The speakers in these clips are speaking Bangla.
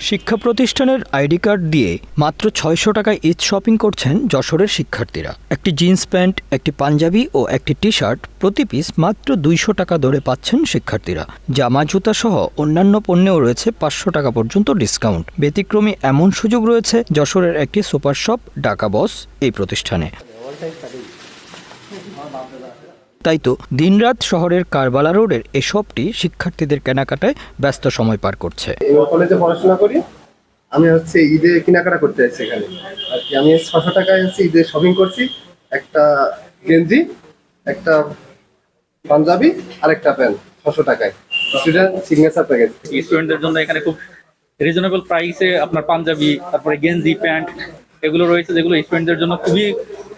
শিক্ষা প্রতিষ্ঠানের আইডি কার্ড দিয়ে মাত্র ছয়শো টাকায় ঈদ শপিং করছেন যশোরের শিক্ষার্থীরা। একটি জিন্স প্যান্ট, একটি পাঞ্জাবি ও একটি টি শার্ট প্রতি পিস মাত্র দুইশো টাকা ধরে পাচ্ছেন শিক্ষার্থীরা। জামা, জুতা সহ অন্যান্য পণ্যেও রয়েছে পাঁচশো টাকা পর্যন্ত ডিসকাউন্ট। ব্যতিক্রমী এমন সুযোগ রয়েছে যশোরের একটি সুপার শপ ডাকা বস, এই প্রতিষ্ঠানে। তাই তো দিনরাত শহরের কারবালা রোডের এ শপটি শিক্ষার্থীদের কেনাকাটায় ব্যস্ত সময় পার করছে। এই কলেজে পড়াশোনা করি। আমি হচ্ছে ঈদে কেনাকাটা করতে যাচ্ছি এখানে। আর কি আমি ছশো টাকায় হচ্ছে ঈদে শপিং করছি। একটা গেঞ্জি একটা পাঞ্জাবি আর একটা প্যান্ট ছশো টাকায়। স্টুডেন্ট সিগনেচার প্যাকেজ স্টুডেন্টদের জন্য এখানে খুব রিজনেবল প্রাইসে আপনার পাঞ্জাবি তারপরে গেঞ্জি প্যান্ট এগুলো রয়েছে যেগুলো স্টুডেন্টদের জন্য খুবই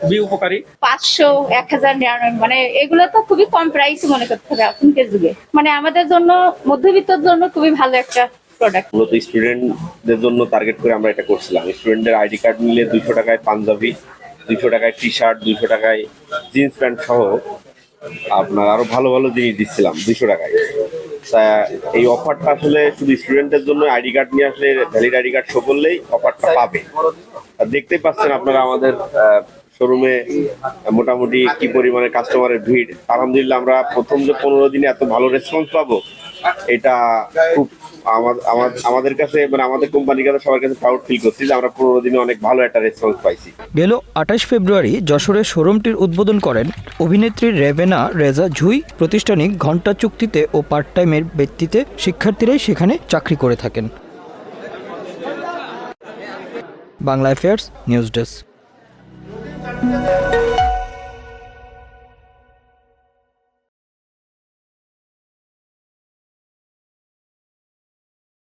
খুবই উপকারী? পাঁচশো এক হাজার নিরানব্বই মানে এগুলো তো খুবই কম প্রাইস মনে করতে হবে এখনকার যুগে। মানে আমাদের জন্য মধ্যবিত্তর জন্য খুবই ভালো একটা প্রোডাক্ট মূলত স্টুডেন্টদের জন্য টার্গেট করে আমরা এটা করছিলাম। স্টুডেন্টদের আইডি কার্ড নিলে দুইশো টাকায় পাঞ্জাবি দুইশো টাকায় টি শার্ট দুইশো টাকায় জিন্স প্যান্ট সহ আপনার আরও ভালো ভালো জিনিস দিচ্ছিলাম দুইশো টাকায়। তা এই অফারটা আসলে শুধু স্টুডেন্টদের জন্য আইডি কার্ড নিয়ে আসলে ভ্যালিড আইডি কার্ড শো করলেই অফারটা পাবে। আর দেখতেই পাচ্ছেন আপনারা আমাদের শোরুমে মোটামুটি কি পরিমাণে কাস্টমারের ভিড়? আলহামদুলিল্লাহ, আমরা প্রথম যে পনেরো দিনে এত ভালো রেসপন্স পাবো, এটা খুব আমা- আমা- আমাদের কাছে মানে আমাদের কোম্পানির কাছে সবার কাছে প্রাউড ফিল করছি যে আমরা পনেরো দিনে অনেক ভালো একটা রেসপন্স পাইছি। গেল আঠাশ ফেব্রুয়ারি যশোরের শোরুমটির উদ্বোধন করেন অভিনেত্রী রেবেনা রেজা জুই প্রতিষ্ঠানিক ঘণ্টা চুক্তিতে ও পার্ট টাইমের ব্যক্তিতে শিক্ষার্থীরাই সেখানে চাকরি করে থাকেন। Bangla affairs news desk Thank you.